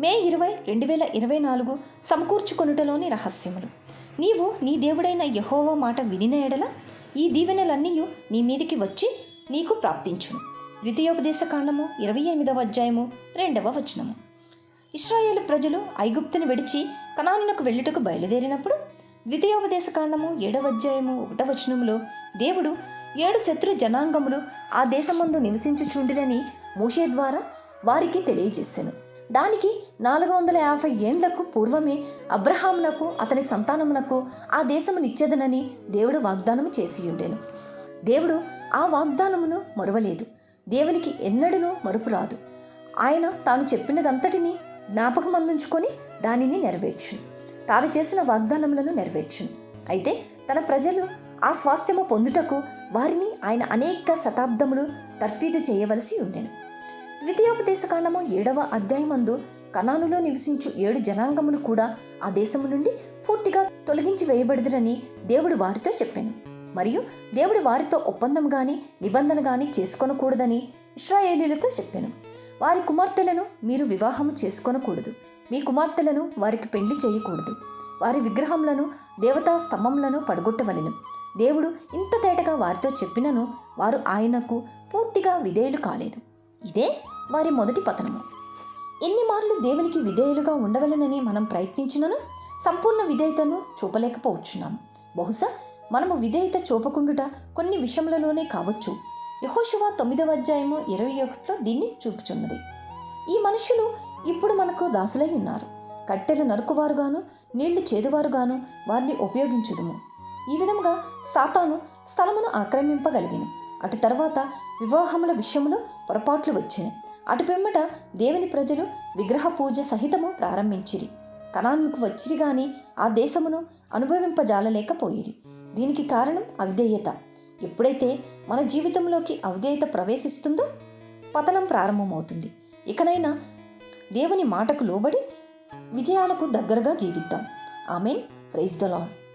మే ఇరవై రెండు వేల ఇరవై నాలుగు సమకూర్చుకొనుటలోని రహస్యములు. నీవు నీ దేవుడైన యహోవా మాట వినిన ఎడల ఈ దీవెనలన్నీ నీ మీదికి వచ్చి నీకు ప్రాప్తించును. ద్వితీయోపదేశ కాండము ఇరవై ఎనిమిదవ అధ్యాయము రెండవ వచనము. ఇస్రాయేల్ ప్రజలు ఐగుప్తుని విడిచి కనానునకు వెళ్ళుటకు బయలుదేరినప్పుడు ద్వితీయోపదేశ కాండము ఏడవ అధ్యాయము ఒకటవ వచనములో దేవుడు ఏడు శత్రు జనాంగములు ఆ దేశమందు నివసించుచుండిరని మోషే ద్వారా వారికి తెలియజేశాను దానికి నాలుగు వందల యాభై ఏండ్లకు పూర్వమే అబ్రహామునకు అతని సంతానమునకు ఆ దేశమునిచ్చేదనని దేవుడు వాగ్దానము చేసి ఉండేను దేవుడు ఆ వాగ్దానమును మరువలేదు. దేవునికి ఎన్నడూనూ మరుపు రాదు. ఆయన తాను చెప్పినదంతటిని జ్ఞాపకం అందించుకొని దానిని నెరవేర్చును. తాను చేసిన వాగ్దానములను నెరవేర్చును. అయితే తన ప్రజలు ఆ స్వాస్థ్యము పొందుటకు వారిని ఆయన అనేక శతాబ్దములు తర్ఫీదు చేయవలసి ఉండెను. ద్వితీయోపదేశకాండము ఏడవ అధ్యాయమందు కణానులో నివసించు ఏడు జనాంగములు కూడా ఆ దేశము నుండి పూర్తిగా తొలగించి వేయబడదురని దేవుడు వారితో చెప్పాను. మరియు దేవుడు వారితో ఒప్పందం గాని నిబంధన గాని చేసుకొనకూడదని ఇస్రాయేలీలతో చెప్పాను. వారి కుమార్తెలను మీరు వివాహము చేసుకొనకూడదు. మీ కుమార్తెలను వారికి పెళ్ళి చేయకూడదు. వారి విగ్రహములను దేవతా స్తంభములను పడగొట్టవలెను. దేవుడు ఇంత తేటగా వారితో చెప్పినను వారు ఆయనకు పూర్తిగా విధేయులు కాలేదు. ఇదే వారి మొదటి పతనము. ఎన్ని మార్లు దేవునికి విధేయులుగా ఉండవలెనని మనం ప్రయత్నించినను సంపూర్ణ విధేయతను చూపలేకపోవచ్చున్నాము బహుశా మనము విధేయత చూపకుండుట కొన్ని విషయములలోనే కావచ్చు. యహోశివ తొమ్మిదవ అధ్యాయము ఇరవై ఒకటిలో దీన్ని చూపుచున్నది. ఈ మనుషులు ఇప్పుడు మనకు దాసులై ఉన్నారు. కట్టెలు నరుకువారుగాను నీళ్ళు చేదువారుగాను వారిని ఉపయోగించుదుము. ఈ విధముగా సాతాను స్థలమును ఆక్రమింపగలిగిను. అటు తర్వాత వివాహముల విషయంలో పొరపాట్లు వచ్చాయి అటు పిమ్మట దేవుని ప్రజలు విగ్రహ పూజ సహితము ప్రారంభించిరి. కణానికి వచ్చిరి గాని ఆ దేశమును అనుభవింపజాలలేకపోయిరి. దీనికి కారణం అవిధేయత. ఎప్పుడైతే మన జీవితంలోకి అవిధేయత ప్రవేశిస్తుందో పతనం ప్రారంభమవుతుంది. ఇకనైనా దేవుని మాటకు లోబడి విజయాలకు దగ్గరగా జీవిద్దాం. ఆమెన్. Praise the lord